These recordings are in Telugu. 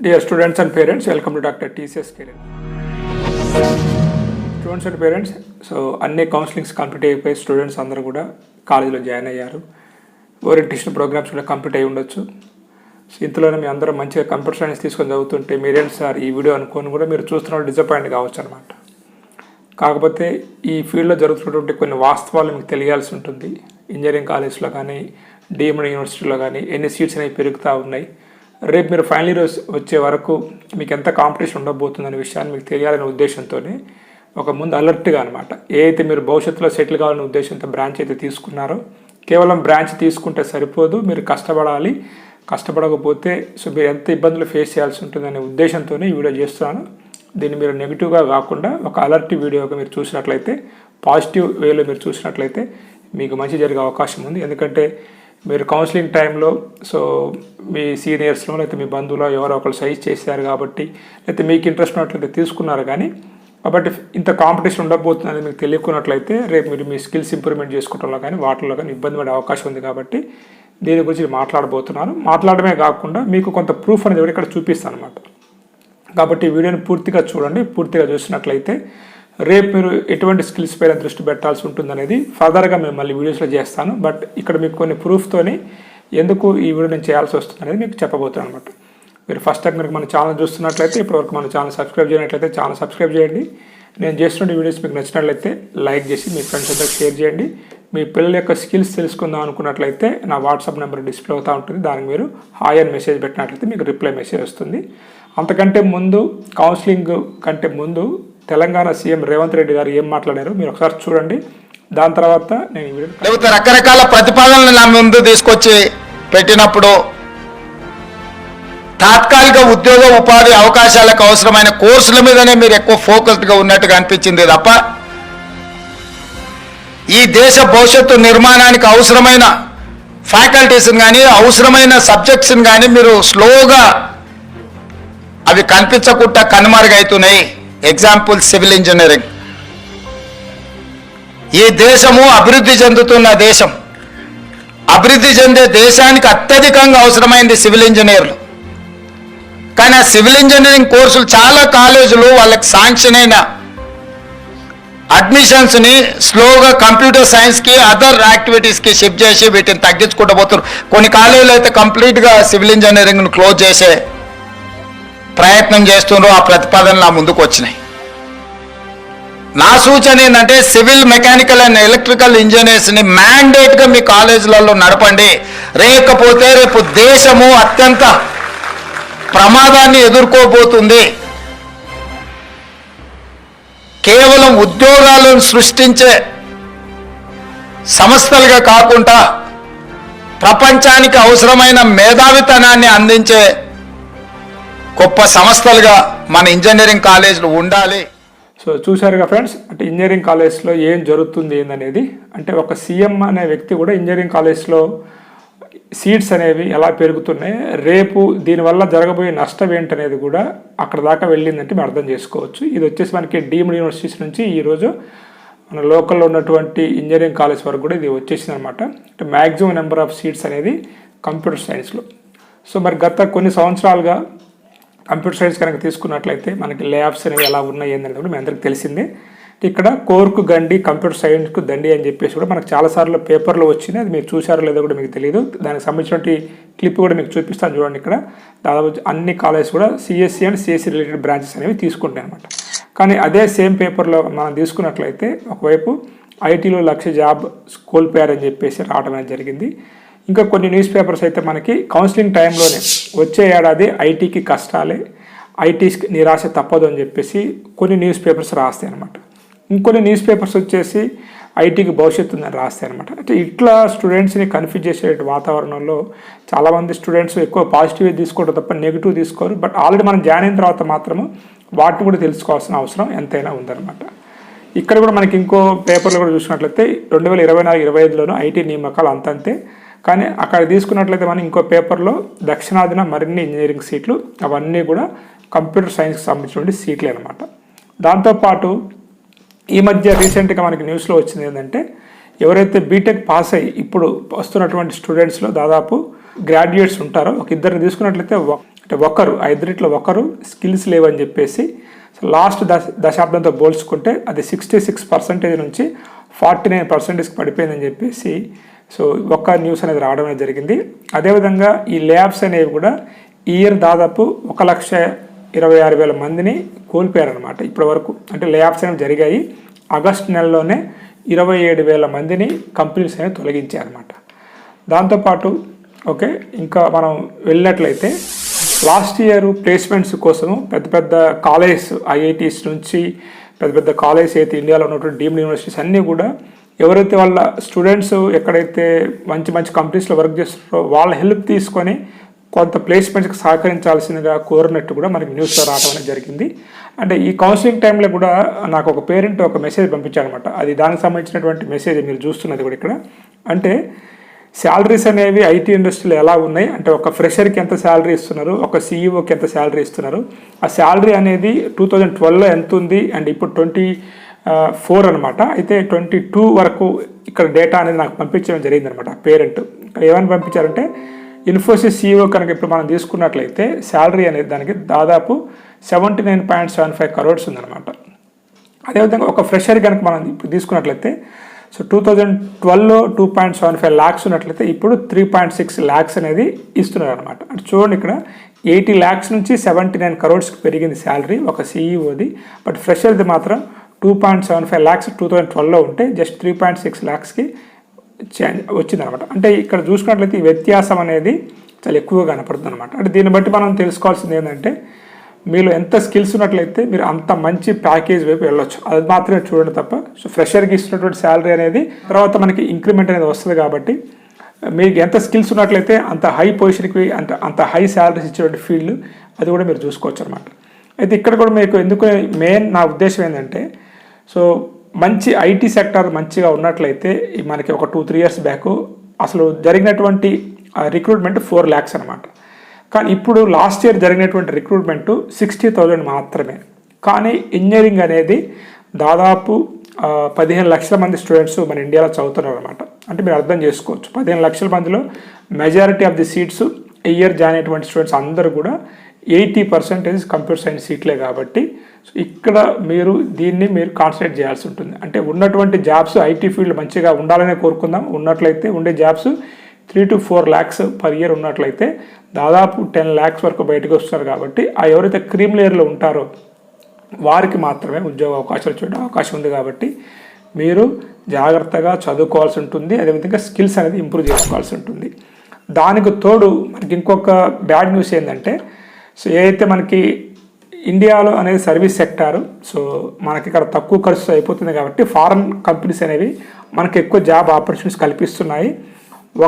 Dear students and parents welcome to doctor TCS career students and parents so అన్ని కౌన్సిలింగ్స్ కంప్లీట్ అయిపోయి స్టూడెంట్స్ అందరూ కూడా కాలేజీలో జాయిన్ అయ్యారు. ఓరియంటేషన్ ప్రోగ్రామ్స్ కూడా కంప్లీట్ అయి ఉండొచ్చు. సో ఇంతలోనే మీ అందరూ మంచిగా కంప్యూటర్ సైన్స్ తీసుకొని చదువుతుంటే మీరేంటి సార్ ఈ వీడియో అనుకొని కూడా మీరు చూస్తున్న డిసప్పాయింట్ కావచ్చు అనమాట కాకపోతే ఈ ఫీల్డ్లో జరుగుతున్నటువంటి కొన్ని వాస్తవాలు మీకు తెలియాల్సి ఉంటుంది. ఇంజనీరింగ్ కాలేజ్లో కానీ డిఎండ్ యూనివర్సిటీలో కానీ ఎన్ని సీట్స్ అనేవి పెరుగుతూ ఉన్నాయి. రేపు మీరు ఫైనల్ ఇయర్ వచ్చే వరకు మీకు ఎంత కాంపిటీషన్ ఉండబోతుందనే విషయాన్ని మీకు తెలియాలనే ఉద్దేశంతోనే ఒక ముందు అలర్ట్గా అనమాట ఏ అయితే మీరు భవిష్యత్తులో సెటిల్ కావాలనే ఉద్దేశంతో బ్రాంచ్ అయితే తీసుకున్నారో కేవలం బ్రాంచ్ తీసుకుంటే సరిపోదు మీరు కష్టపడాలి. కష్టపడకపోతే సో మీరు ఎంత ఇబ్బందులు ఫేస్ చేయాల్సి ఉంటుందనే ఉద్దేశంతోనే ఈ వీడియో చేస్తున్నాను. దీన్ని మీరు నెగిటివ్గా కాకుండా ఒక అలర్ట్ వీడియోగా మీరు చూసినట్లయితే పాజిటివ్ వేలో మీరు చూసినట్లయితే మీకు మంచి జరిగే అవకాశం ఉంది. ఎందుకంటే మీరు కౌన్సిలింగ్ టైంలో సో మీ సీనియర్స్లో లేకపోతే మీ బంధువులో ఎవరో ఒకరు సైజ్ చేశారు కాబట్టి లేకపోతే మీకు ఇంట్రెస్ట్ ఉన్నట్లయితే తీసుకున్నారు కానీ కాబట్టి ఇంత కాంపిటీషన్ ఉండబోతుందని మీకు తెలియకున్నట్లయితే రేపు మీరు మీ స్కిల్స్ ఇంప్రూవ్మెంట్ చేసుకోవడంలో కానీ వాటిలో కానీ ఇబ్బంది పడే అవకాశం ఉంది కాబట్టి దీని గురించి మాట్లాడబోతున్నాను. మాట్లాడమే కాకుండా మీకు కొంత ప్రూఫ్ అనేది కూడా ఇక్కడ చూపిస్తాను అనమాట కాబట్టి వీడియోని పూర్తిగా చూడండి. పూర్తిగా చూసినట్లయితే రేపు మీరు ఎటువంటి స్కిల్స్ పైన దృష్టి పెట్టాల్సి ఉంటుందనేది ఫర్దర్గా మేము మళ్ళీ వీడియోస్లో చేస్తాను. బట్ ఇక్కడ మీకు కొన్ని ప్రూఫ్తోని ఎందుకు ఈ వీడియో నేను చేయాల్సి వస్తుంది అనేది మీకు చెప్పబోతున్నాను అనమాట మీరు ఫస్ట్ టైం మీరు మన ఛానల్ చూస్తున్నట్లయితే ఇప్పటివరకు మన ఛానల్ సబ్స్క్రైబ్ చేయనట్లయితే ఛానల్ సబ్స్క్రైబ్ చేయండి. నేను చేస్తున్న వీడియోస్ మీకు నచ్చినట్లయితే లైక్ చేసి మీ ఫ్రెండ్స్ అందరికి షేర్ చేయండి. మీ పిల్లల యొక్క స్కిల్స్ తెలుసుకుందాం అనుకున్నట్లయితే నా వాట్సాప్ నెంబర్ డిస్ప్లే అవుతూ ఉంటుంది. దానికి మీరు హాయ్ అని మెసేజ్ పెట్టినట్లయితే మీకు రిప్లై మెసేజ్ వస్తుంది. అంతకంటే ముందు కౌన్సిలింగ్ కంటే ముందు తెలంగాణ సీఎం రేవంత్ రెడ్డి గారు ఏం మాట్లాడారు మీరు ఒకసారి చూడండి. దాని తర్వాత నేను లేకపోతే రకరకాల ప్రతిపాదనలు నా ముందు తీసుకొచ్చి పెట్టినప్పుడు తాత్కాలిక ఉద్యోగ ఉపాధి అవకాశాలకు అవసరమైన కోర్సుల మీదనే మీరు ఎక్కువ ఫోకస్డ్గా ఉన్నట్టుగా అనిపించింది తప్ప ఈ దేశ భవిష్యత్తు నిర్మాణానికి అవసరమైన ఫ్యాకల్టీస్ని కానీ అవసరమైన సబ్జెక్ట్స్ని కానీ మీరు స్లోగా అవి కనిపించకుండా కనుమరుగవుతున్నాయి ఎగ్జాంపుల్ సివిల్ ఇంజనీరింగ్ ఈ దేశము అభివృద్ధి చెందుతున్న దేశం. అభివృద్ధి చెందే దేశానికి అత్యధికంగా అవసరమైంది సివిల్ ఇంజనీర్లు కానీ ఆ సివిల్ ఇంజనీరింగ్ కోర్సులు చాలా కాలేజీలు వాళ్ళకి శాంక్షన్ అయిన అడ్మిషన్స్ని స్లోగా కంప్యూటర్ సైన్స్కి అదర్ యాక్టివిటీస్కి షిఫ్ట్ చేసి వీటిని తగ్గించుకుంటూ పోతున్నారు. కొన్ని కాలేజీలు అయితే కంప్లీట్గా సివిల్ ఇంజనీరింగ్ను క్లోజ్ చేసే ప్రయత్నం చేస్తున్నారో ఆ ప్రతిపాదనలు నా ముందుకు వచ్చినాయి. నా సూచన ఏంటంటే సివిల్ మెకానికల్ అండ్ ఎలక్ట్రికల్ ఇంజనీర్స్ని మ్యాండేట్గా మీ కాలేజీలలో నడపండి. రేకపోతే రేపు దేశము అత్యంత ప్రమాదాన్ని ఎదుర్కోబోతుంది. కేవలం ఉద్యోగాలను సృష్టించే సంస్థలుగా కాకుండా ప్రపంచానికి అవసరమైన మేధావితనాన్ని అందించే గొప్ప సంస్థలుగా మన ఇంజనీరింగ్ కాలేజీలు ఉండాలి. సో చూశారుగా ఫ్రెండ్స్ అంటే ఇంజనీరింగ్ కాలేజ్లో ఏం జరుగుతుంది ఏందనేది? అంటే ఒక సీఎం అనే వ్యక్తి కూడా ఇంజనీరింగ్ కాలేజ్లో సీట్స్ అనేవి ఎలా పెరుగుతున్నాయి రేపు దీనివల్ల జరగబోయే నష్టం ఏంటనేది కూడా అక్కడ దాకా వెళ్ళిందంటే మేము అర్థం చేసుకోవచ్చు. ఇది వచ్చేసి మనకి డీమ్డ్ యూనివర్సిటీస్ నుంచి ఈరోజు మన లోకల్లో ఉన్నటువంటి ఇంజనీరింగ్ కాలేజ్ వరకు కూడా ఇది వచ్చేసింది అనమాట అంటే మ్యాక్సిమం నెంబర్ ఆఫ్ సీట్స్ అనేది కంప్యూటర్ సైన్స్లో. సో మరి గత కొన్ని సంవత్సరాలుగా కంప్యూటర్ సైన్స్ కనుక తీసుకున్నట్లయితే మనకి ల్యాబ్స్ అనేవి ఎలా ఉన్నాయి ఏంటంటే కూడా మీ అందరికీ తెలిసిందే. ఇక్కడ కోర్కు గండి కంప్యూటర్ సైన్స్కు దండి అని చెప్పేసి కూడా మనకు చాలాసార్లు పేపర్లో వచ్చింది అది మీరు చూసారో లేదో కూడా మీకు తెలియదు దానికి సంబంధించినటువంటి క్లిప్ కూడా మీకు చూపిస్తాను చూడండి ఇక్కడ. దాదాపు అన్ని కాలేజ్ కూడా CSE and CSE related branches అనేవి తీసుకుంటాయి అనమాట కానీ అదే సేమ్ పేపర్లో మనం తీసుకున్నట్లయితే ఒకవైపు ఐటీలో లక్ష జాబ్ కోల్పోయారని చెప్పేసి రావడం అనేది జరిగింది. ఇంకా కొన్ని న్యూస్ పేపర్స్ అయితే మనకి కౌన్సిలింగ్ టైంలోనే వచ్చే ఏడాది ఐటీకి కష్టాలే ఐటీ నిరాశ తప్పదు అని చెప్పేసి కొన్ని న్యూస్ పేపర్స్ రాస్తాయి అనమాట ఇంకొన్ని న్యూస్ పేపర్స్ వచ్చేసి ఐటీకి భవిష్యత్తు ఉందని రాస్తాయి అనమాట అంటే ఇట్లా స్టూడెంట్స్ని కన్ఫ్యూజ్ చేసే వాతావరణంలో చాలామంది స్టూడెంట్స్ ఎక్కువ పాజిటివ్ తీసుకోవడం తప్ప నెగిటివ్ తీసుకోరు. బట్ ఆల్రెడీ మనం జాయిన్ అయిన తర్వాత మాత్రము వాటిని కూడా తెలుసుకోవాల్సిన అవసరం ఎంతైనా ఉందన్నమాట. ఇక్కడ కూడా మనకి ఇంకో పేపర్లో కూడా చూసినట్లయితే రెండు వేల ఇరవై నాలుగు ఇరవై ఐదులోనూ ఐటీ నియామకాలు అంతంతే. కానీ అక్కడ తీసుకున్నట్లయితే మనం ఇంకో పేపర్లో దక్షిణాదిన మరిన్ని ఇంజనీరింగ్ సీట్లు అవన్నీ కూడా కంప్యూటర్ సైన్స్కి సంబంధించినటువంటి సీట్లే అనమాట దాంతోపాటు ఈ మధ్య రీసెంట్గా మనకి న్యూస్లో వచ్చింది ఏంటంటే ఎవరైతే బీటెక్ పాస్ అయ్యి ఇప్పుడు వస్తున్నటువంటి స్టూడెంట్స్లో దాదాపు గ్రాడ్యుయేట్స్ ఉంటారో ఒక ఇద్దరిని తీసుకున్నట్లయితే అంటే ఒకరు ఆ ఇద్దరిట్లో ఒకరు స్కిల్స్ లేవని చెప్పేసి లాస్ట్ దశ దశాబ్దంతో పోల్చుకుంటే అది సిక్స్టీ సిక్స్ పర్సెంటేజ్ నుంచి ఫార్టీ నైన్ పర్సెంటేజ్కి పడిపోయిందని చెప్పేసి సో ఒక్క న్యూస్ అనేది రావడం అనేది జరిగింది. అదేవిధంగా ఈ ల్యాబ్స్ అనేవి కూడా ఇయర్ దాదాపు ఒక లక్ష ఇరవై ఆరు వేల మందిని కోల్పోయారనమాట ఇప్పటి వరకు అంటే ల్యాబ్స్ అనేవి జరిగాయి. ఆగస్ట్ నెలలోనే ఇరవై ఏడు వేల మందిని కంపెనీస్ అనేవి తొలగించారనమాట దాంతోపాటు ఓకే ఇంకా మనం వెళ్ళినట్లయితే లాస్ట్ ఇయర్ ప్లేస్మెంట్స్ కోసం పెద్ద పెద్ద కాలేజ్ ఐఐటీస్ నుంచి పెద్ద పెద్ద కాలేజ్ అయితే ఇండియాలో ఉన్నటువంటి డీమ్డ్ యూనివర్సిటీస్ అన్నీ కూడా ఎవరైతే వాళ్ళ స్టూడెంట్స్ ఎక్కడైతే మంచి మంచి కంపెనీస్లో వర్క్ చేస్తున్నారో వాళ్ళ హెల్ప్ తీసుకొని కొంత ప్లేస్మెంట్స్కి సహకరించాల్సిందిగా కోరినట్టు కూడా మనకి న్యూస్లో రావడం అనేది జరిగింది. అంటే ఈ కౌన్సిలింగ్ టైంలో కూడా నాకు ఒక పేరెంట్ ఒక మెసేజ్ పంపించారనమాట అది దానికి సంబంధించినటువంటి మెసేజ్ మీరు చూస్తున్నది కూడా ఇక్కడ. అంటే శాలరీస్ అనేవి ఐటీ ఇండస్ట్రీలో ఎలా ఉన్నాయి? అంటే ఒక ఫ్రెషర్కి ఎంత శాలరీ ఇస్తున్నారు? ఒక సీఈఓకి ఎంత శాలరీ ఇస్తున్నారు? ఆ శాలరీ అనేది టూ థౌజండ్ ట్వెల్వ్లో ఎంత ఉంది? అండ్ ఇప్పుడు ట్వంటీ ఫోర్ అనమాట అయితే ట్వంటీ టూ వరకు ఇక్కడ డేటా అనేది నాకు పంపించడం జరిగింది అనమాట పేరెంట్ ఏమైనా ఏమని పంపించారంటే ఇన్ఫోసిస్ సీఈఓ కనుక ఇప్పుడు మనం తీసుకున్నట్లయితే శాలరీ అనేది దానికి దాదాపు seventy nine point seven five crores ఉందన్నమాట. అదేవిధంగా ఒక ఫ్రెషర్ కనుక మనం ఇప్పుడు తీసుకున్నట్లయితే so two thousand ట్వెల్వ్లో two point seven five lakhs ఉన్నట్లయితే ఇప్పుడు త్రీ పాయింట్ సిక్స్ ల్యాక్స్ అనేది ఇస్తున్నారు అనమాట అంటే చూడండి ఇక్కడ ఎయిటీ ల్యాక్స్ నుంచి సెవెంటీ నైన్ కరోడ్స్కి పెరిగింది శాలరీ ఒక సీఈఓది బట్ ఫ్రెషర్ది మాత్రం two point seven five lakhs two thousand ట్వెల్వ్లో ఉంటే జస్ట్ త్రీ పాయింట్ సిక్స్ ల్యాక్స్కి చేంజ్ వచ్చిందనమాట అంటే ఇక్కడ చూసుకున్నట్లయితే ఈ వ్యత్యాసం అనేది చాలా ఎక్కువగా కనపడుతుంది అనమాట అంటే దీన్ని బట్టి మనం తెలుసుకోవాల్సింది ఏంటంటే మీలో ఎంత స్కిల్స్ ఉన్నట్లయితే మీరు అంత మంచి ప్యాకేజ్ వైపు వెళ్ళొచ్చు. అది మాత్రమే చూడండి తప్ప సో ఫ్రెషర్కి ఇస్తున్నటువంటి శాలరీ అనేది తర్వాత మనకి ఇంక్రిమెంట్ అనేది వస్తుంది కాబట్టి మీకు ఎంత స్కిల్స్ ఉన్నట్లయితే అంత హై పొజిషన్కి అంత అంత హై శాలరీస్ ఇచ్చేటువంటి ఫీల్డ్ అది కూడా మీరు చూసుకోవచ్చు అనమాట అయితే ఇక్కడ కూడా మీకు ఎందుకు మెయిన్ నా ఉద్దేశం ఏంటంటే సో మంచి ఐటీ సెక్టర్ మంచిగా ఉన్నట్లయితే మనకి ఒక టూ త్రీ ఇయర్స్ బ్యాక్ అసలు జరిగినటువంటి రిక్రూట్మెంట్ ఫోర్ ల్యాక్స్ అనమాట కానీ ఇప్పుడు లాస్ట్ ఇయర్ జరిగినటువంటి రిక్రూట్మెంట్ సిక్స్టీ థౌజండ్ మాత్రమే. కానీ ఇంజనీరింగ్ అనేది దాదాపు పదిహేను లక్షల మంది స్టూడెంట్స్ మన ఇండియాలో చదువుతున్నారు అనమాట అంటే మీరు అర్థం చేసుకోవచ్చు. పదిహేను లక్షల మందిలో majority of the seats year join అయినటువంటి స్టూడెంట్స్ అందరూ కూడా ఎయిటీ పర్సెంటేజ్ కంప్యూటర్ సైన్స్ సీట్లే కాబట్టి సో ఇక్కడ మీరు దీన్ని మీరు కాన్సన్ట్రేట్ చేయాల్సి ఉంటుంది. అంటే ఉన్నటువంటి జాబ్స్ ఐటీ ఫీల్డ్ మంచిగా ఉండాలనే కోరుకుందాం. ఉన్నట్లయితే ఉండే jobs three to four lakhs per year ఉన్నట్లయితే దాదాపు టెన్ ల్యాక్స్ వరకు బయటకు వస్తారు కాబట్టి ఆ ఎవరైతే క్రీమ్ లేయర్లో ఉంటారో వారికి మాత్రమే ఉద్యోగ అవకాశాలు చూడే అవకాశం ఉంది కాబట్టి మీరు జాగ్రత్తగా చదువుకోవాల్సి ఉంటుంది. అదేవిధంగా స్కిల్స్ అనేది ఇంప్రూవ్ చేసుకోవాల్సి ఉంటుంది. దానికి తోడు మనకి ఇంకొక బ్యాడ్ న్యూస్ ఏంటంటే సో ఏదైతే మనకి ఇండియాలో అనేది సర్వీస్ సెక్టారు సో మనకి ఇక్కడ తక్కువ ఖర్చు అయిపోతుంది కాబట్టి ఫారెన్ కంపెనీస్ అనేవి మనకి ఎక్కువ జాబ్ ఆపర్చునిటీస్ కల్పిస్తున్నాయి.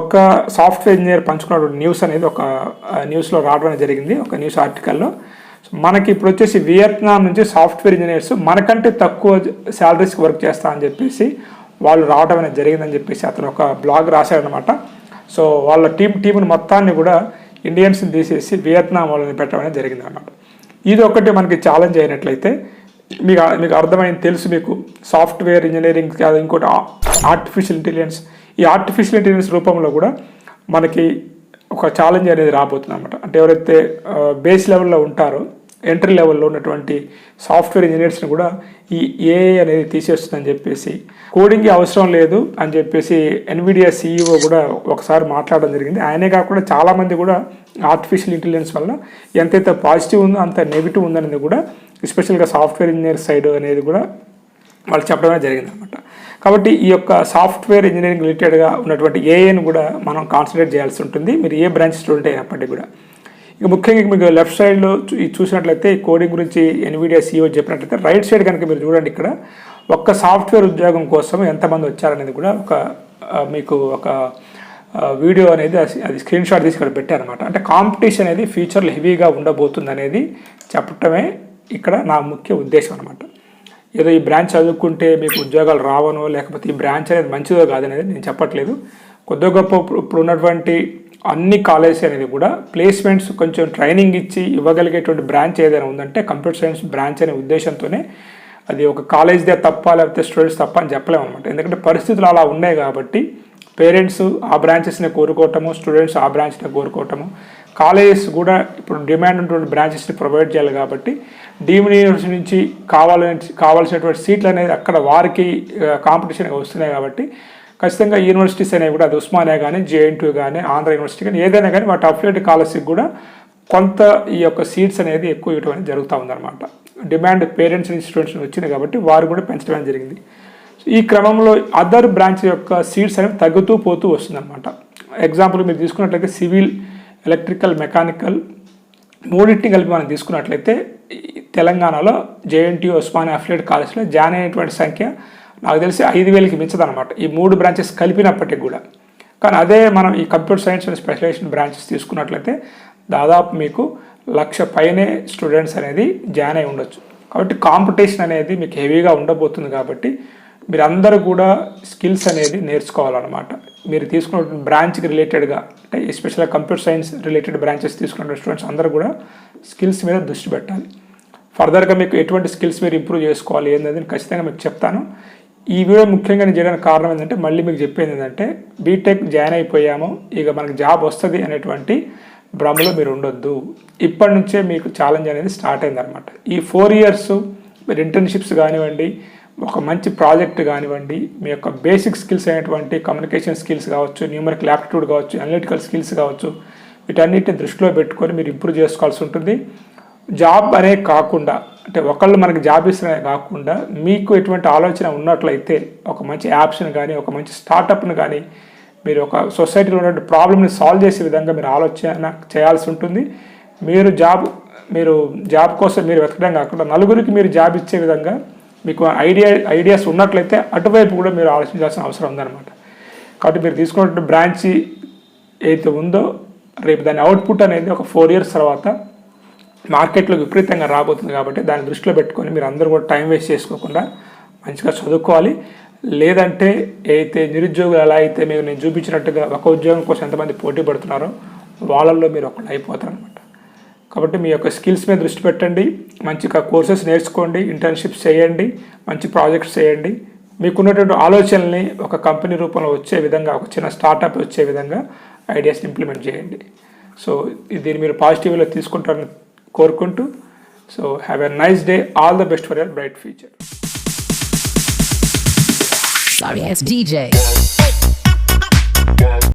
ఒక సాఫ్ట్వేర్ ఇంజనీర్ పంచుకున్న న్యూస్ అనేది ఒక న్యూస్లో రావడం జరిగింది ఒక న్యూస్ ఆర్టికల్లో. సో మనకి ఇప్పుడు వచ్చేసి వియత్నాం నుంచి సాఫ్ట్వేర్ ఇంజనీర్స్ మనకంటే తక్కువ శాలరీస్కి వర్క్ చేస్తా అని చెప్పేసి వాళ్ళు రావడం అనేది జరిగిందని చెప్పేసి అతను ఒక బ్లాగ్ రాశాడనమాట సో వాళ్ళ టీం టీంని మొత్తాన్ని కూడా ఇండియన్స్ని తీసేసి వియత్నాం వాళ్ళని పెట్టడం అనేది జరిగింది అనమాట ఇది ఒకటి మనకి ఛాలెంజ్ అయినట్లయితే మీకు మీకు అర్థమైంది తెలుసు మీకు. సాఫ్ట్వేర్ ఇంజనీరింగ్ కాదు ఇంకోటి ఆర్టిఫిషియల్ ఇంటెలిజెన్స్ ఈ ఆర్టిఫిషియల్ ఇంటెలిజెన్స్ రూపంలో కూడా మనకి ఒక ఛాలెంజ్ అనేది రాబోతుంది అనమాట అంటే ఎవరైతే బేస్ లెవెల్లో ఉంటారో ఎంట్రీ లెవెల్లో ఉన్నటువంటి సాఫ్ట్వేర్ ఇంజనీర్స్ని కూడా ఈ ఏఐ అనేది తీసేస్తుందని చెప్పేసి కోడింగ్ అవసరం లేదు అని చెప్పేసి ఎన్విడియా సీఈఓ కూడా ఒకసారి మాట్లాడడం జరిగింది. ఆయనే కాకుండా చాలామంది కూడా ఆర్టిఫిషియల్ ఇంటెలిజెన్స్ వల్ల ఎంతైతే పాజిటివ్ ఉందో అంత నెగిటివ్ ఉందనేది కూడా ఎస్పెషల్గా సాఫ్ట్వేర్ ఇంజనీర్ సైడ్ అనేది కూడా వాళ్ళు చెప్పడమే జరిగింది అనమాట కాబట్టి ఈ యొక్క సాఫ్ట్వేర్ ఇంజనీరింగ్ రిలేటెడ్గా ఉన్నటువంటి ఏఐని కూడా మనం కాన్సన్ట్రేట్ చేయాల్సి ఉంటుంది. మీరు ఏ బ్రాంచ్ స్టూడెంట్ అయినప్పటికీ కూడా. ఇక ముఖ్యంగా మీకు లెఫ్ట్ సైడ్లో ఇది చూసినట్లయితే ఈ కోడింగ్ గురించి ఎన్విడియా సీఓ చెప్పినట్లయితే రైట్ సైడ్ కనుక మీరు చూడండి ఇక్కడ ఒక్క సాఫ్ట్వేర్ ఉద్యోగం కోసం ఎంతమంది వచ్చారనేది కూడా ఒక మీకు ఒక వీడియో అనేది అది- స్క్రీన్ షాట్ తీసి ఇక్కడ పెట్టారనమాట అంటే కాంపిటీషన్ అనేది ఫ్యూచర్లో హెవీగా ఉండబోతుంది అనేది చెప్పటమే ఇక్కడ నా ముఖ్య ఉద్దేశం అనమాట ఏదో ఈ బ్రాంచ్ చదువుకుంటే మీకు ఉద్యోగాలు రావనో లేకపోతే ఈ బ్రాంచ్ అనేది మంచిదో కాదనేది నేను చెప్పట్లేదు. కొద్ది గొప్ప ఇప్పుడు ఇప్పుడు ఉన్నటువంటి అన్ని కాలేజెస్ అనేది కూడా ప్లేస్మెంట్స్ కొంచెం ట్రైనింగ్ ఇచ్చి ఇవ్వగలిగేటువంటి బ్రాంచ్ ఏదైనా ఉందంటే కంప్యూటర్ సైన్స్ బ్రాంచ్ అనే ఉద్దేశంతోనే అది ఒక కాలేజ్దే తప్ప లేకపోతే స్టూడెంట్స్ తప్ప అని చెప్పలేము అనమాట ఎందుకంటే పరిస్థితులు అలా ఉన్నాయి కాబట్టి పేరెంట్స్ ఆ బ్రాంచెస్ని కోరుకోవటము స్టూడెంట్స్ ఆ బ్రాంచ్ని కోరుకోవటము కాలేజెస్ కూడా ఇప్పుడు డిమాండ్ ఉన్నటువంటి బ్రాంచెస్ని ప్రొవైడ్ చేయాలి కాబట్టి డీమ్డ్ యూనివర్సిటీ నుంచి కావాలని కావాల్సినటువంటి సీట్లు అనేది అక్కడ వారికి కాంపిటీషన్గా వస్తున్నాయి కాబట్టి ఖచ్చితంగా యూనివర్సిటీస్ అనేవి కూడా అది ఉస్మానియా కానీ జేఎన్టీ కానీ ఆంధ్ర యూనివర్సిటీ కానీ ఏదైనా కానీ వాటి అఫిలియేట్ కాలేజ్కి కూడా కొంత ఈ యొక్క సీట్స్ అనేది ఎక్కువ ఇవ్వడం అనేది జరుగుతూ ఉందన్నమాట. డిమాండ్ పేరెంట్స్ నుంచి స్టూడెంట్స్ వచ్చింది కాబట్టి వారు కూడా పెంచడం జరిగింది. ఈ క్రమంలో అదర్ బ్రాంచ్ యొక్క సీట్స్ అనేవి తగ్గుతూ పోతూ వస్తుందన్నమాట. ఎగ్జాంపుల్ మీరు తీసుకున్నట్లయితే సివిల్ ఎలక్ట్రికల్ మెకానికల్ మూడింటిని కలిపి మనం తీసుకున్నట్లయితే తెలంగాణలో జేఎన్టీ ఉస్మానియా అఫిలియేట్ కాలేజ్లో జాయిన్ అయినటువంటి సంఖ్య నాకు తెలిసి ఐదు వేలకి మించదనమాట ఈ మూడు బ్రాంచెస్ కలిపినప్పటికి కూడా. కానీ అదే మనం ఈ computer science and specialisation branches తీసుకున్నట్లయితే దాదాపు మీకు లక్ష పైనే స్టూడెంట్స్ అనేది జాయిన్ అయి ఉండొచ్చు. కాబట్టి కాంపిటీషన్ అనేది మీకు హెవీగా ఉండబోతుంది కాబట్టి మీరందరూ కూడా స్కిల్స్ అనేది నేర్చుకోవాలన్నమాట. మీరు తీసుకున్న బ్రాంచ్కి రిలేటెడ్గా అంటే ఎస్పెషల్గా కంప్యూటర్ సైన్స్ రిలేటెడ్ బ్రాంచెస్ తీసుకున్న స్టూడెంట్స్ అందరూ కూడా స్కిల్స్ మీద దృష్టి పెట్టాలి. ఫర్దర్గా మీకు ఎటువంటి స్కిల్స్ మీరు ఇంప్రూవ్ చేసుకోవాలి ఏంటనేది ఖచ్చితంగా మీకు చెప్తాను. ఈ వీడియో ముఖ్యంగా నేను చేయడానికి కారణం ఏంటంటే మళ్ళీ మీకు చెప్పేది ఏంటంటే బీటెక్ జాయిన్ అయిపోయాము ఇక మనకి జాబ్ వస్తుంది అనేటువంటి భ్రమలో మీరు ఉండొద్దు. ఇప్పటి నుంచే మీకు ఛాలెంజ్ అనేది స్టార్ట్ అయిందనమాట ఈ ఫోర్ ఇయర్స్ మీరు ఇంటర్న్షిప్స్ కానివ్వండి ఒక మంచి ప్రాజెక్ట్ కానివ్వండి మీ యొక్క బేసిక్ స్కిల్స్ అయినటువంటి కమ్యూనికేషన్ స్కిల్స్ కావచ్చు న్యూమరికల్ యాప్టిట్యూడ్ కావచ్చు అనలిటికల్ స్కిల్స్ కావచ్చు వీటన్నిటిని దృష్టిలో పెట్టుకొని మీరు ఇంప్రూవ్ చేసుకోవాల్సి ఉంటుంది. జాబ్ అనే కాకుండా అంటే ఒకళ్ళు మనకి జాబ్ ఇస్తున్నా కాకుండా మీకు ఎటువంటి ఆలోచన ఉన్నట్లయితే ఒక మంచి యాప్స్ని కానీ ఒక మంచి స్టార్టప్ను కానీ మీరు ఒక సొసైటీలో ఉన్నటువంటి ప్రాబ్లమ్ని సాల్వ్ చేసే విధంగా మీరు ఆలోచన చేయాల్సి ఉంటుంది. మీరు జాబ్ మీరు జాబ్ కోసం మీరు వెతకడం కాకుండా నలుగురికి మీరు జాబ్ ఇచ్చే విధంగా మీకు ఐడియా ఐడియాస్ ఉన్నట్లయితే అటువైపు కూడా మీరు ఆలోచించాల్సిన అవసరం ఉందన్నమాట. కాబట్టి మీరు తీసుకున్నటువంటి బ్రాంచ్ ఏదైతే ఉందో రేపు దాని అవుట్పుట్ అనేది ఒక ఫోర్ ఇయర్స్ తర్వాత మార్కెట్లో విపరీతంగా రాబోతుంది కాబట్టి దాన్ని దృష్టిలో పెట్టుకొని మీరు అందరూ కూడా టైం వేస్ట్ చేసుకోకుండా మంచిగా చదువుకోవాలి. లేదంటే అయితే నిరుద్యోగులు ఎలా అయితే మీరు నేను చూపించినట్టుగా ఒక ఉద్యోగం కోసం ఎంతమంది పోటీ పడుతున్నారో వాళ్ళల్లో మీరు ఒకళ్ళు అయిపోతారు అనమాట కాబట్టి మీ యొక్క స్కిల్స్ మీద దృష్టి పెట్టండి. మంచిగా కోర్సెస్ నేర్చుకోండి ఇంటర్న్షిప్స్ చేయండి మంచి ప్రాజెక్ట్స్ చేయండి. మీకున్నటువంటి ఆలోచనల్ని ఒక కంపెనీ రూపంలో వచ్చే విధంగా ఒక చిన్న స్టార్టప్ వచ్చే విధంగా ఐడియాస్ ఇంప్లిమెంట్ చేయండి. సో దీన్ని మీరు పాజిటివ్లో తీసుకుంటారని కోరుకుంటూ so have a nice day all the best for your bright future Sorry, it's DJ.